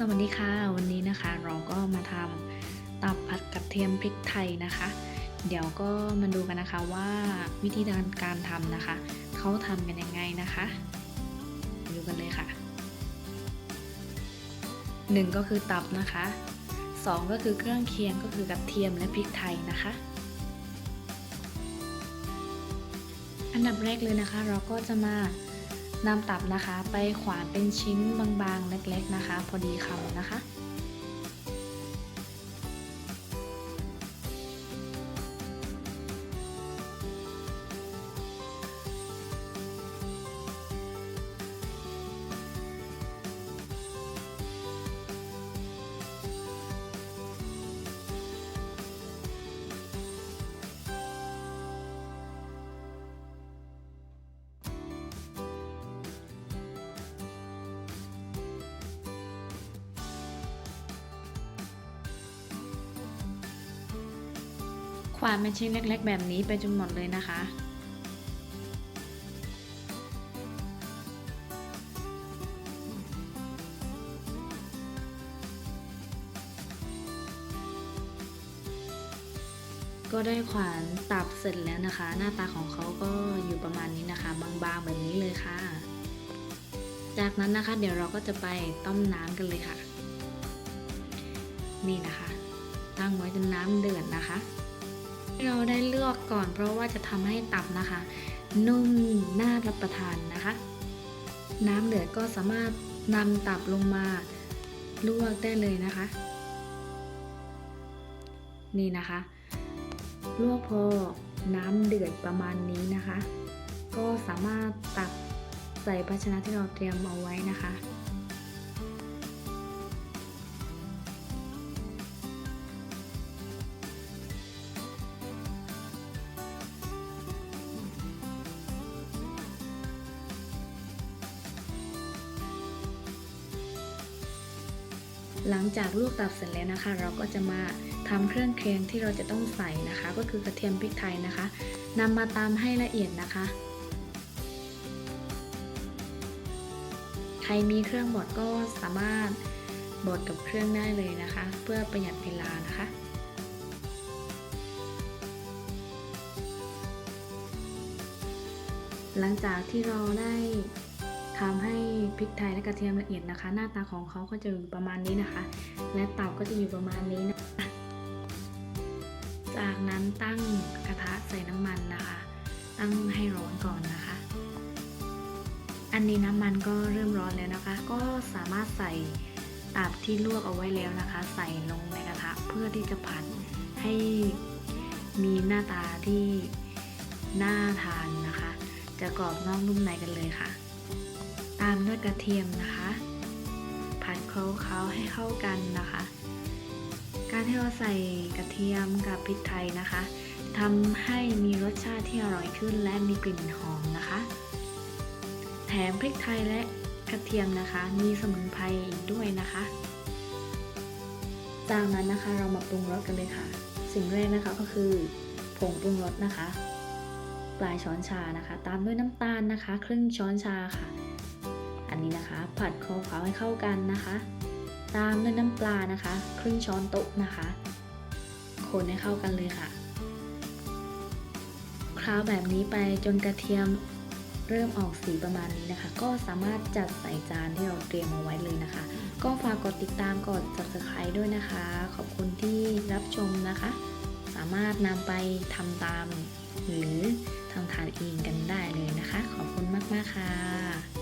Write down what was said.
สวัสดีค่ะ วันนี้นะคะเราก็มาทำตับผัดกระเทียมพริกไทยนะคะ เดี๋ยวก็มาดูกันนะคะว่าวิธีการทำนะคะเขาทำกันยังไงนะคะ ดูกันเลยค่ะหนึ่งก็คือตับนะคะสองก็คือเครื่องเคียงก็คือกระเทียมและพริกไทยนะคะ อันดับแรกเลยนะคะ เราก็จะมา นำตับนะคะ ไปขวานเป็นชิ้นบางๆ เล็กๆนะคะ พอดีคำนะคะ ขวานเป็นชิ้นเล็กๆ แบบนี้ไปจนหมดเลยนะคะ ก็ได้ขวานตับเสร็จแล้วนะคะ หน้าตาของเขาก็อยู่ประมาณนี้นะคะ บางๆแบบนี้เลยค่ะ จากนั้นนะคะ เดี๋ยวเราก็จะไปต้มน้ำกันเลยค่ะ นี่นะคะ ตั้งไว้จนน้ำเดือดนะคะ เราได้เลือกก่อนเพราะว่าจะทำให้ตับนะคะ นุ่มน่ารับประทานนะคะ น้ำเดือดก็สามารถนำตับลงมาลวกได้เลยนะคะ นี่นะคะ ลวกพอน้ำเดือดประมาณนี้นะคะ ก็สามารถตักใส่ภาชนะที่เราเตรียมเอาไว้นะคะ หลังจากลวกตับเสร็จแล้วนะคะ เราก็จะมาทำเครื่องเคียงที่เราจะต้องใส่นะคะ ก็คือกระเทียมพริกไทยนะคะนำมาตามให้ละเอียดนะคะ ใครมีเครื่องบดก็สามารถบดกับเครื่องได้เลยนะคะ เพื่อประหยัดเวลานะคะหลังจากที่เราได้ ทำให้พริกไทยและกระเทียมละเอียดนะคะ หน้าตาของเขาก็จะอยู่ประมาณนี้นะคะ และตับก็จะอยู่ประมาณนี้นะคะจากนั้นตั้งกระทะใส่น้ำมันนะคะ ตั้งให้ร้อนก่อนนะคะ อันนี้น้ำมันก็เริ่มร้อนแล้วนะคะ ก็สามารถใส่ตับที่ลวกเอาไว้แล้วนะคะ ใส่ลงในกระทะเพื่อที่จะผัดให้มีหน้าตาที่น่าทานนะคะ จะกรอบนอกนุ่มในกันเลยค่ะามด้วยกระเทียมนะคะ ผัดเคล้าๆให้เข้ากันนะคะ การที่เราใส่กระเทียมกับพริกไทยนะคะทำให้มีรสชาติที่อร่อยขึ้นและมีกลิ่นหอมนะคะ แถมพริกไทยและกระเทียมนะคะ มีสมุนไพรอีกด้วยนะคะ จากนั้นนะคะเรามาปรุงรสกันเลยค่ะ สิ่งแรกนะคะก็คือผงปรุงรสนะคะ ปลายช้อนชานะคะ ตามด้วยน้ำตาลนะคะ ครึ่งช้อนชาค่ะ อันนี้นะคะ ผัดเคล้าให้เข้ากันนะคะ ตามด้วยน้ำปลานะคะ ครึ่งช้อนโต๊ะนะคะ คนให้เข้ากันเลยค่ะคล้าแบบนี้ไปจนกระเทียมเริ่มออกสีประมาณนี้นะคะ ก็สามารถจัดใส่จานที่เราเตรียมเอาไว้เลยนะคะ ก็ฝากกดติดตามกด subscribe ด้วยนะคะ ขอบคุณที่รับชมนะคะ สามารถนำไปทำตาม หรือทำทานเองกันได้เลยนะคะ ขอบคุณมาก ๆ ค่ะ